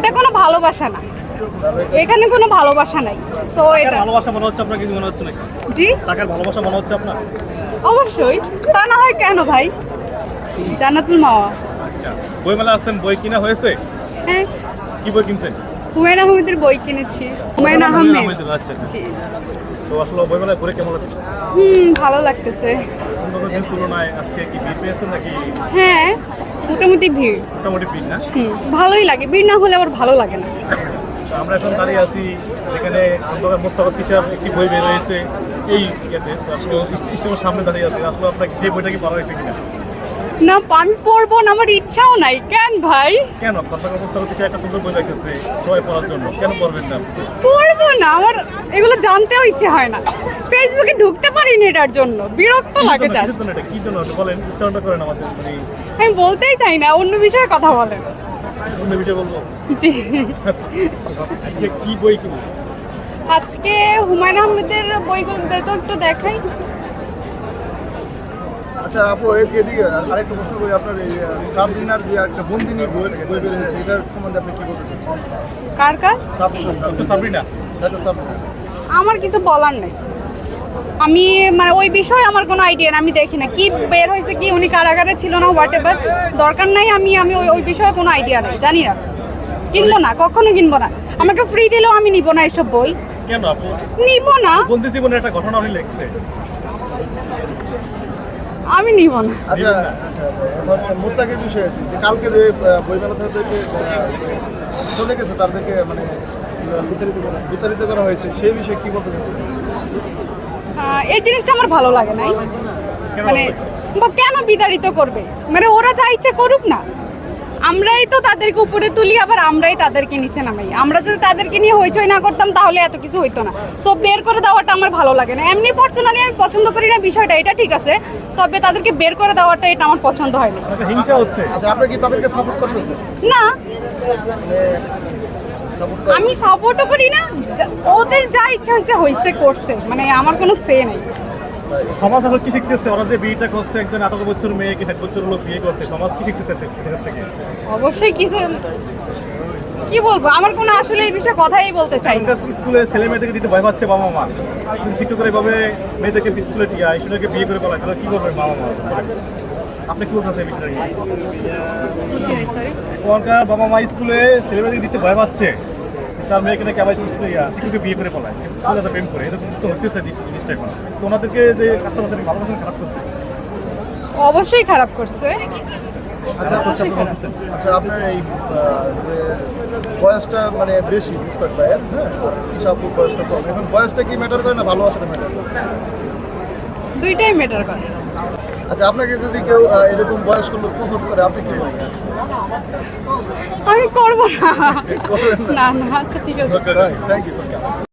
এটা কোনো ভালোবাসা না। এখানে কোনো ভালোবাসা নাই। সো এটা ভালোবাসা মনে হচ্ছে আপনার কিছু মনে হচ্ছে নাকি? জি? টাকার ভালোবাসা মনে হচ্ছে আপনার? অবশ্যই। তা না হয় কেন ভাই? জান্নাতুল মাওয়া। আচ্ছা। বইমেলা আসছেন বই কিনা হয়েছে? হ্যাঁ। কি বই কিনছেন? হুমায়ুন আহমেদের বই কিনেছি। হুমায়ুন আহমেদ। আচ্ছা আচ্ছা। জি। তো আসলে বইমেলায় ঘুরে কেমন লাগছে? হুম ভালো লাগতেছে। তুলনায় আজকে কি পেয়েছেন নাকি? হ্যাঁ। মোটামুটি ভিড়। মোটামুটি ভিড় না? ভালোই লাগে। ভিড় না হলে আবার ভালো লাগে না। তো আমরা এখন দাঁড়িয়ে আছি যেখানে আন্দোলন মোস্তাফা কিসার একটি বই বের হয়েছে এই ইয়েতে আসলে সামনে দাঁড়িয়ে আছে। আসলে আপনার যে বইটা কি পড়া হয়েছে কিনা? না পান পড়ব না আমার ইচ্ছাও নাই। কেন ভাই? কেন? খন্দকার মোস্তাফা কিসার একটা সুন্দর বই রাখতেছে সবাই পড়ার জন্য। কেন পড়বেন না? পড়ব না আমার এগুলো জানতেও ইচ্ছে হয় না। ফেসবুকে ঢুকতে পারি না এটার জন্য। বিরক্ত লাগে জাস্ট কি জন্য বলেন উচ্চারণটা করেন আমাদের মানে আমি বলতেই চাই না অন্য বিষয়ে কথা বলেন। অন্য বিষয়ে বলব? জি। আচ্ছা, আজকে কি বই কিনবো আজকে হুমায়ুন আহমেদের বইগুলো তো একটু দেখাই। আচ্ছা আপু এদিকে আরেকটা প্রশ্ন করি আপনার এই সাবরিনার যে একটা বন্দিনী বই বই বেরিয়েছে এটার সম্বন্ধে আপনি কি বলতে চান? কার কার? সাবরিনা সাবরিনা আমার কিছু বলার নেই। আমি মানে ওই বিষয়ে আমার কোনো আইডিয়া না আমি দেখি না। কি বের হয়েছে কি উনি কারাগারে ছিল না হোয়াট এভার দরকার নাই আমি আমি ওই ওই বিষয়ে কোনো আইডিয়া নেই জানি না। কিনবো না কখনো কিনবো না। আমাকে ফ্রি দিলেও আমি নিব না এসব বই। কেন আপু? নিব না। বন্দি জীবনের একটা ঘটনা উনি লিখছে। আমি নিব না। আচ্ছা? আচ্ছা, এবার মোস্তাকের বিষয়ে আসি। যে কালকে যে আহ, বইমেলা থেকে চলে গেছে তাদেরকে মানে বিতাড়িত করা হয়েছে সেই বিষয়ে কি বলতে চান? এই জিনিসটা আমার ভালো লাগে নাই। মানে কেন বিতাড়িত করবে? মানে ওরা যা ইচ্ছে করুক না। আমরাই তো তাদেরকে উপরে তুলি আবার আমরাই তাদেরকে নিচে নামাই। আমরা যদি তাদেরকে নিয়ে হইচই না করতাম তাহলে এত কিছু হইতো না। সো বের করে দেওয়াটা আমার ভালো লাগে না। এমনি পার্সোনালি আমি পছন্দ করি না বিষয়টা এটা ঠিক আছে। তবে তাদেরকে বের করে দেওয়াটা এটা আমার পছন্দ হয়নি একটা হিংসা হচ্ছে। আচ্ছা আপনি কি তাদেরকে সাপোর্ট করতেছেন? না। আমি সাপোর্টও করি না। ওদের যা ইচ্ছা হয়েছে হয়েছে করছে। মানে আমার কোনো সে নেই। সমাজ এখন কি শিখতেছে? ওরা যে বিয়েটা করছে একজন আঠারো বছর মেয়েকে ষাট বছর লোক বিয়ে করছে সমাজ কি শিখতেছে থেকে? অবশ্যই কিছু কি বলব? আমার কোনো আসলে এই বিষয়ে কথাই বলতে চাই স্কুলে ছেলে মেয়েদেরকে দিতে ভয় পাচ্ছে বাবা মা। শিক্ষকরা এভাবে মেয়েদেরকে স্কুলে টিয়া স্টুডেন্টকে বিয়ে করে তাহলে কি করবে বাবা মা? আপনি কি বলতে বিষয়টা বাবা মা স্কুলে ছেলে মেয়েদেরকে দিতে ভয় পাচ্ছে। তার মেয়েকে নাকি আবার শিক্ষককে বিয়ে করে পালায় ছেলেটা প্রেম করে এরকম তো হতেছে জিনিসটা এখন। তো ওনাদেরকে যে কাজটা করছে ভালো কাজ খারাপ করছে? অবশ্যই খারাপ করছে। আচ্ছা আচ্ছা আপনার এই যে বয়সটা মানে বেশি ভাইয়ের হ্যাঁ? বয়সটা কম। এখন বয়সটা কি ম্যাটার করে না ভালোবাসাটা ম্যাটার করে? দুইটাই ম্যাটার করে। আচ্ছা আপনাকে যদি কেউ এরকম বয়স্ক লোক প্রপোজ করে আপনি কি বলবেন? আমি করব না। না। না আচ্ছা ঠিক আছে। Thank you